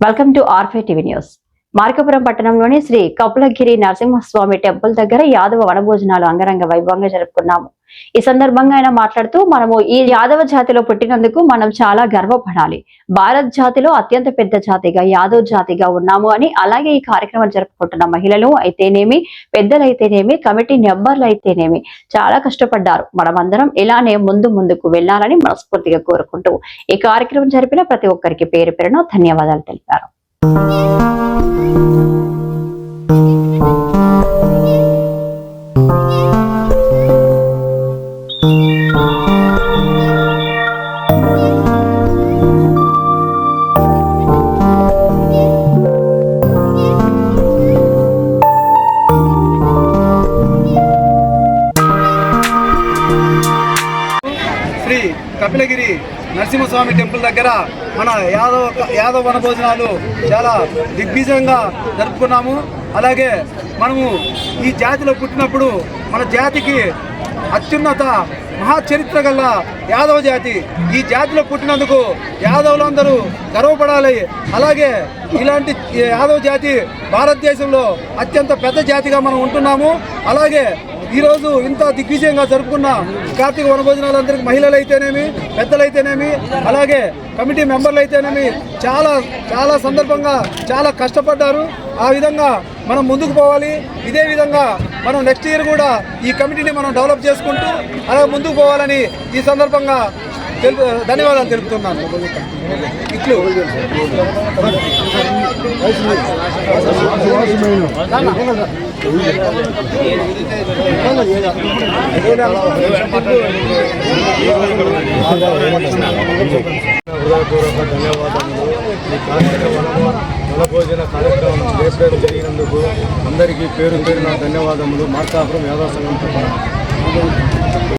Welcome to R5 TV news Markapuram పట్టణంలోని Shri కపులగిరి Narasimhaswamy temple దగ్గర యాదవ వనభోజనాలు అంగరంగ వైభవంగా జరుపుకున్నాము. ఈ సందర్భంగా ఆయన మాట్లాడుతూ మనము ఈ యాదవ జాతిలో పుట్టినందుకు మనం చాలా గర్వపడాలి. భారత్ జాతిలో అత్యంత పెద్ద జాతిగా యాదవ్ జాతిగా ఉన్నాము అని అలాగే ఈ కార్యక్రమం జరుపుకుంటున్న మహిళలు అయితేనేమి పెద్దలైతేనేమి కమిటీ మెంబర్లు అయితేనేమి చాలా కష్టపడ్డారు. మనమందరం ఇలానే ముందు ముందుకు వెళ్ళాలని మనస్ఫూర్తిగా కోరుకుంటూ ఈ కార్యక్రమం జరిపిన ప్రతి ఒక్కరికి పేరు పేరున ధన్యవాదాలు తెలిపారు. శ్రీ కపిలగిరి నరసింహస్వామి టెంపుల్ దగ్గర మన యాదవ యాదవ వనభోజనాలు చాలా దిగ్విజయంగా జరుపుకున్నాము. అలాగే మనము ఈ జాతిలో పుట్టినప్పుడు మన జాతికి అత్యున్నత మహాచరిత్ర గల యాదవ జాతి. ఈ జాతిలో పుట్టినందుకు యాదవులందరూ గర్వపడాలి. అలాగే ఇలాంటి యాదవ జాతి భారతదేశంలో అత్యంత పెద్ద జాతిగా మనం ఉంటున్నాము. అలాగే ఈరోజు ఇంత దిగ్విజయంగా జరుపుకున్న కార్తీక వనభోజనాలందరికీ మహిళలు అయితేనేమి పెద్దలైతేనేమి అలాగే కమిటీ మెంబర్లు అయితేనేమి చాలా చాలా సందర్భంగా చాలా కష్టపడ్డారు. ఆ విధంగా మనం ముందుకు పోవాలి. ఇదే విధంగా మనం నెక్స్ట్ ఇయర్ కూడా ఈ కమిటీని మనం డెవలప్ చేసుకుంటూ అలా ముందుకు పోవాలని ఈ సందర్భంగా తెలుపు ధన్యవాదాలు తెలుపుతున్నాను. ఇట్లు. హృదయపూర్వక ధన్యవాదాలు ఈ కార్యక్రమంలో వనభోజన కార్యక్రమం చేపడం జరిగినందుకు అందరికీ పేరు పేరున ధన్యవాదములు. మార్కాపురం యాదవ సంఘం తరఫున.